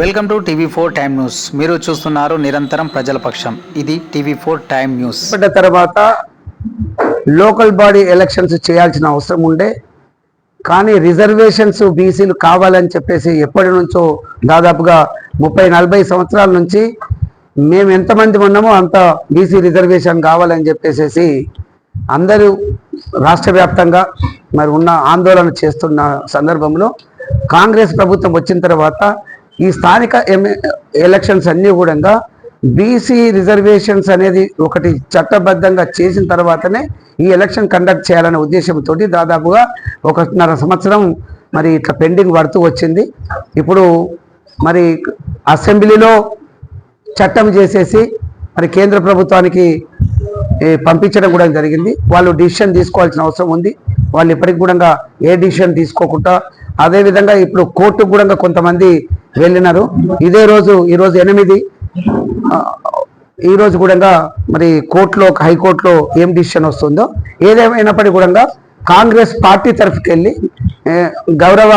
Welcome to TV four time news. మీరు చూస్తున్నారు నిరంతరం ప్రజల పక్షం. ఇది టీవీ ఫోర్ టైమ్ న్యూస్. పడ్డ తర్వాత లోకల్ బాడీ ఎలక్షన్స్ చేయాల్సిన అవసరం ఉండే. కానీ రిజర్వేషన్స్ బీసీలు కావాలని చెప్పేసి ఎప్పటి నుంచో దాదాపుగా ముప్పై నలభై సంవత్సరాల నుంచి మేము ఎంతమంది ఉన్నామో అంత బీసీ రిజర్వేషన్ కావాలని చెప్పేసి అందరూ రాష్ట్ర వ్యాప్తంగా మరి ఉన్న ఆందోళన చేస్తున్న సందర్భంలో కాంగ్రెస్ ప్రభుత్వం వచ్చిన తర్వాత ఈ స్థానిక ఎలక్షన్స్ అన్నీ కూడా బీసీ రిజర్వేషన్స్ అనేది ఒకటి చట్టబద్ధంగా చేసిన తర్వాతనే ఈ ఎలక్షన్ కండక్ట్ చేయాలనే ఉద్దేశంతో దాదాపుగా ఒకటిన్నర సంవత్సరం మరి ఇట్లా పెండింగ్ పడుతూ వచ్చింది. ఇప్పుడు మరి అసెంబ్లీలో చట్టం చేసేసి మరి కేంద్ర ప్రభుత్వానికి పంపించడం కూడా జరిగింది. వాళ్ళు డిసిషన్ తీసుకోవాల్సిన అవసరం ఉంది. వాళ్ళు ఇప్పటికి కూడా ఏ డిసిషన్ తీసుకోకుండా అదేవిధంగా ఇప్పుడు కోర్టుకు కూడా కొంతమంది వెళ్ళినారు. ఇదే రోజు ఈరోజు ఎనిమిది. ఈరోజు ఈ రోజు కూడా మరి కోర్టులో హైకోర్టులో ఏం డిసిషన్ వస్తుందో ఏదేమైనప్పటికీ కూడా కాంగ్రెస్ పార్టీ తరఫుకి వెళ్ళి గౌరవ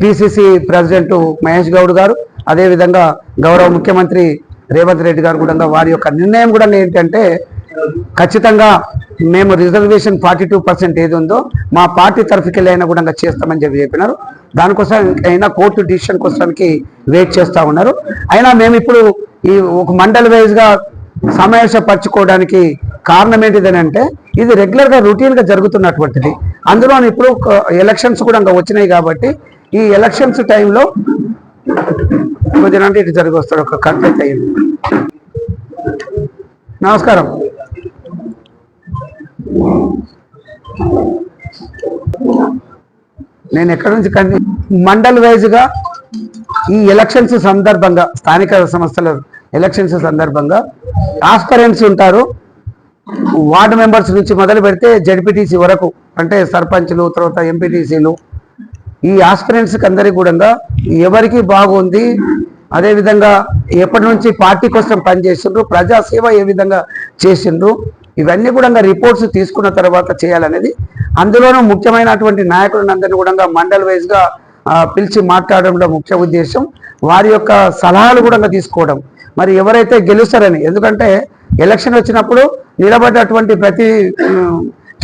పిసిసి ప్రెసిడెంట్ మహేష్ గౌడ్ గారు అదేవిధంగా గౌరవ ముఖ్యమంత్రి రేవంత్ రెడ్డి గారు కూడా వారి యొక్క నిర్ణయం కూడా ఏంటంటే ఖచ్చితంగా మేము రిజర్వేషన్ ఫార్టీ టూ పర్సెంట్ ఏది ఉందో మా పార్టీ తరఫుకి అయినా కూడా చేస్తామని చెప్పి చెప్పినారు. దానికోసం అయినా కోర్టు డిసిషన్ కోసానికి వెయిట్ చేస్తూ ఉన్నారు. అయినా మేము ఇప్పుడు ఈ ఒక మండల్ వైజ్గా సమావేశపరచుకోవడానికి కారణం ఏంటిదని అంటే ఇది రెగ్యులర్గా రొటీన్గా జరుగుతున్నటువంటిది. అందులో ఇప్పుడు ఎలక్షన్స్ కూడా ఇంకా వచ్చినాయి కాబట్టి ఈ ఎలక్షన్స్ టైంలో కొద్దిగా అంటే ఇటు జరిగి వస్తాడు ఒక కన్ఫ్లిక్ట్ అయ్యింది. నమస్కారం. నేను ఎక్కడి నుంచి కంటి మండల్ వైజ్గా ఈ ఎలక్షన్స్ సందర్భంగా స్థానిక సంస్థల ఎలక్షన్స్ సందర్భంగా ఆస్పరెంట్స్ ఉంటారు. వార్డు మెంబర్స్ నుంచి మొదలు పెడితే జడ్పీటీసీ వరకు అంటే సర్పంచ్లు తర్వాత ఎంపీటీసీలు ఈ ఆస్పిరెంట్స్కి అందరికీ కూడా ఎవరికి బాగుంది అదేవిధంగా ఎప్పటి నుంచి పార్టీ కోసం పనిచేసిండ్రు ప్రజాసేవ ఏ విధంగా చేసిండ్రు ఇవన్నీ కూడా రిపోర్ట్స్ తీసుకున్న తర్వాత చేయాలనేది. అందులోనూ ముఖ్యమైనటువంటి నాయకులందరినీ కూడా మండల్ వైజ్గా పిలిచి మాట్లాడడంలో ముఖ్య ఉద్దేశం వారి యొక్క సలహాలు కూడా తీసుకోవడం. మరి ఎవరైతే గెలుస్తారని ఎందుకంటే ఎలక్షన్ వచ్చినప్పుడు నిలబడ్డటువంటి ప్రతి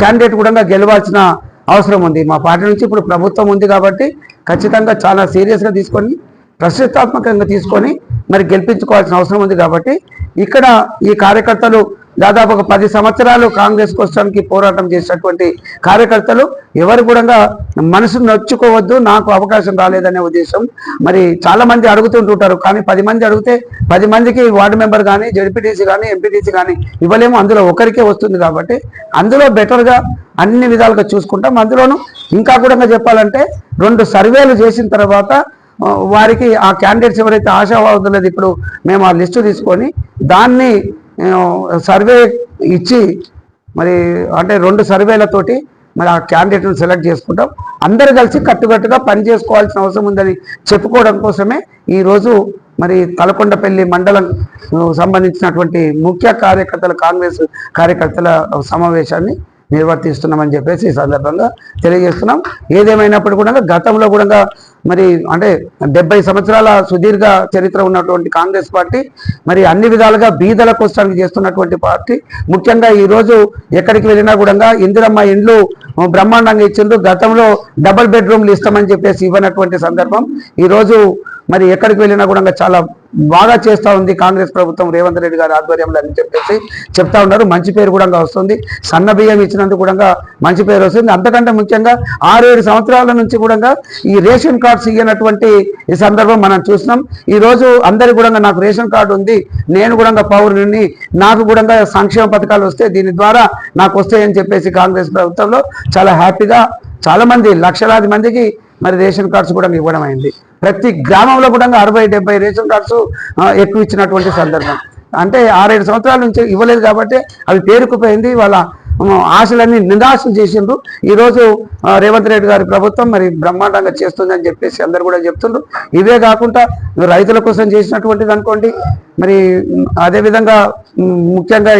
క్యాండిడేట్ కూడా గెలవాల్సిన అవసరం ఉంది. మా పార్టీ నుంచి ఇప్పుడు ప్రభుత్వం ఉంది కాబట్టి ఖచ్చితంగా చాలా సీరియస్గా తీసుకొని ప్రతిష్టాత్మకంగా తీసుకొని మరి గెలిపించుకోవాల్సిన అవసరం ఉంది కాబట్టి ఇక్కడ ఈ కార్యకర్తలు దాదాపు ఒక పది సంవత్సరాలు కాంగ్రెస్ కోసానికి పోరాటం చేసినటువంటి కార్యకర్తలు ఎవరు కూడా మనసు నొచ్చుకోవద్దు నాకు అవకాశం రాలేదనే ఉద్దేశం. మరి చాలా మంది అడుగుతుంటుంటారు కానీ పది మంది అడిగితే పది మందికి వార్డు మెంబర్ కానీ జడ్పీటీసీ కానీ ఎంపీటీసీ కానీ ఇవ్వలేము. అందులో ఒకరికే వస్తుంది కాబట్టి అందులో బెటర్గా అన్ని విధాలుగా చూసుకుంటాం. అందులోనూ ఇంకా కూడా చెప్పాలంటే రెండు సర్వేలు చేసిన తర్వాత వారికి ఆ క్యాండిడేట్స్ ఎవరైతే ఆశావాదులేదు ఇప్పుడు మేము ఆ లిస్టు తీసుకొని దాన్ని నేను సర్వే ఇచ్చి మరి అంటే రెండు సర్వేలతోటి మరి ఆ క్యాండిడేట్ను సెలెక్ట్ చేసుకుంటాం. అందరు కలిసి కట్టుకట్టుగా పని చేసుకోవాల్సిన అవసరం ఉందని చెప్పుకోవడం కోసమే ఈరోజు మరి తలకొండపల్లి మండలం సంబంధించినటువంటి ముఖ్య కార్యకర్తల కాంగ్రెస్ కార్యకర్తల సమావేశాన్ని నిర్వర్తిస్తున్నామని చెప్పేసి ఈ సందర్భంగా తెలియజేస్తున్నాం. ఏదేమైనప్పుడు కూడా గతంలో కూడా మరి అంటే డెబ్బై సంవత్సరాల సుదీర్ఘ చరిత్ర ఉన్నటువంటి కాంగ్రెస్ పార్టీ మరి అన్ని విధాలుగా బీదల కోసానికి చేస్తున్నటువంటి పార్టీ. ముఖ్యంగా ఈరోజు ఎక్కడికి వెళ్ళినా కూడా ఇందిరమ్మ ఇండ్లు బ్రహ్మాండంగా ఇచ్చిండ్రు. గతంలో డబుల్ బెడ్రూమ్లు ఇస్తామని చెప్పేసి ఇవ్వనటువంటి సందర్భం. ఈరోజు మరి ఎక్కడికి వెళ్ళినా కూడా చాలా బాగా చేస్తూ ఉంది కాంగ్రెస్ ప్రభుత్వం రేవంత్ రెడ్డి గారి ఆధ్వర్యంలో అని చెప్పేసి చెప్తా ఉన్నారు. మంచి పేరు కూడా వస్తుంది. సన్న బియ్యం ఇచ్చినందుకు కూడా మంచి పేరు వస్తుంది. అంతకంటే ముఖ్యంగా ఆరు ఏడు సంవత్సరాల నుంచి కూడా ఈ రేషన్ కార్డ్స్ ఇవ్వనటువంటి ఈ సందర్భం మనం చూసినాం ఈ రోజు అందరి కూడా నాకు రేషన్ కార్డు ఉంది. నేను కూడా పౌరుని నాకు కూడా సంక్షేమ పథకాలు వస్తే దీని ద్వారా నాకు వస్తాయని చెప్పేసి కాంగ్రెస్ ప్రభుత్వంలో చాలా హ్యాపీగా చాలా మంది లక్షలాది మందికి మరి రేషన్ కార్డ్స్ కూడా ఇవ్వడం అయింది. ప్రతి గ్రామంలో కూడా అరవై డెబ్బై రేషన్ కార్డ్స్ ఎక్కువ ఇచ్చినటువంటి సందర్భం. అంటే ఆరేడు సంవత్సరాల నుంచి ఇవ్వలేదు కాబట్టి అవి పేరుకుపోయింది. వాళ్ళ ఆశలన్నీ నిరాశలు చేసిండ్రు. ఈరోజు రేవంత్ రెడ్డి గారి ప్రభుత్వం మరి బ్రహ్మాండంగా చేస్తుందని చెప్పేసి అందరు కూడా చెప్తుండ్రు. ఇవే కాకుండా రైతుల కోసం చేసినటువంటిది అనుకోండి మరి అదేవిధంగా ముఖ్యంగా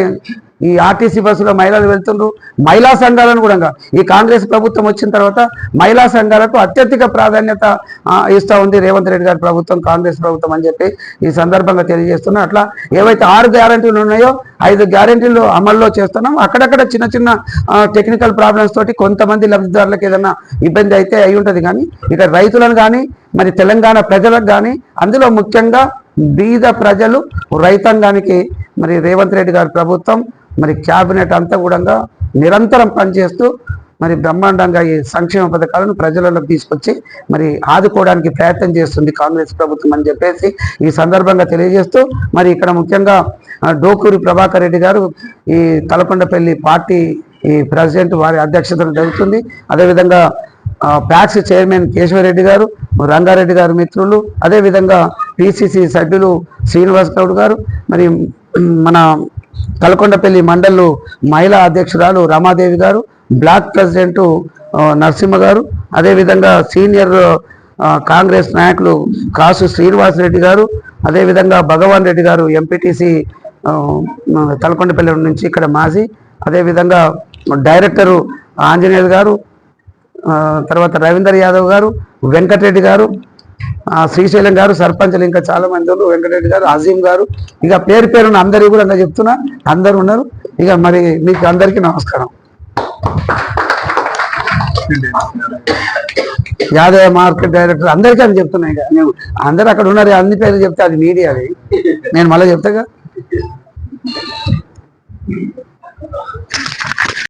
ఈ ఆర్టీసీ బస్సులో మహిళలు వెళ్తుండ్రు. మహిళా సంఘాలను కూడా ఈ కాంగ్రెస్ ప్రభుత్వం వచ్చిన తర్వాత మహిళా సంఘాలకు అత్యధిక ప్రాధాన్యత ఇస్తూ ఉంది రేవంత్ రెడ్డి గారి ప్రభుత్వం కాంగ్రెస్ ప్రభుత్వం అని చెప్పి ఈ సందర్భంగా తెలియజేస్తున్నా. అట్లా ఏవైతే ఆరు గ్యారంటీలు ఉన్నాయో ఐదు గ్యారంటీలు అమల్లో చేస్తున్నాం. అక్కడక్కడ చిన్న చిన్న టెక్నికల్ ప్రాబ్లమ్స్ తోటి కొంతమంది లబ్ధిదారులకు ఏదైనా ఇబ్బంది అయితే అయి ఉంటుంది. కానీ ఇక రైతులను కానీ మరి తెలంగాణ ప్రజలకు కానీ అందులో ముఖ్యంగా బీద ప్రజలు రైతాంగానికి మరి రేవంత్ రెడ్డి గారి ప్రభుత్వం మరి క్యాబినెట్ అంతా కూడా నిరంతరం పనిచేస్తూ మరి బ్రహ్మాండంగా ఈ సంక్షేమ పథకాలను ప్రజలలోకి తీసుకొచ్చి మరి ఆదుకోవడానికి ప్రయత్నం చేస్తుంది కాంగ్రెస్ ప్రభుత్వం అని చెప్పేసి ఈ సందర్భంగా తెలియజేస్తూ మరి ఇక్కడ ముఖ్యంగా డోకూరి ప్రభాకర్ రెడ్డి గారు ఈ తలకొండపల్లి పార్టీ ఈ ప్రెసిడెంట్ వారి అధ్యక్షతన జరుగుతుంది. అదేవిధంగా ప్యాక్స్ చైర్మన్ కేశవరెడ్డి గారు రంగారెడ్డి గారు మిత్రులు అదేవిధంగా పిసిసి సభ్యులు శ్రీనివాస్ గౌడ్ గారు మరి మన కలకొండపల్లి మండలు మహిళా అధ్యక్షురాలు రమాదేవి గారు బ్లాక్ ప్రెసిడెంట్ నరసింహ గారు అదేవిధంగా సీనియర్ కాంగ్రెస్ నాయకులు కాసు శ్రీనివాస్ రెడ్డి గారు అదేవిధంగా భగవాన్ రెడ్డి గారు ఎంపీటీసీ తలకొండపల్లి నుంచి ఇక్కడ మాజీ అదేవిధంగా డైరెక్టరు ఆంజనేయులు గారు తర్వాత రవీందర్ యాదవ్ గారు వెంకటరెడ్డి గారు శ్రీశైలం గారు సర్పంచ్లు ఇంకా చాలా మంది ఉన్నారు. వెంకటరెడ్డి గారు అజీం గారు. ఇక పేరు పేరున్న అందరికీ కూడా ఇంకా చెప్తున్నా అందరు ఉన్నారు. ఇక మరి మీకు అందరికీ నమస్కారం. యాదయ్య మార్కెట్ డైరెక్టర్ అందరికీ అని చెప్తున్నా ఇక. నేను అందరు అక్కడ ఉన్నారు అన్ని పేర్లు చెప్తే అది మీడియా అది నేను మళ్ళీ చెప్తాగా?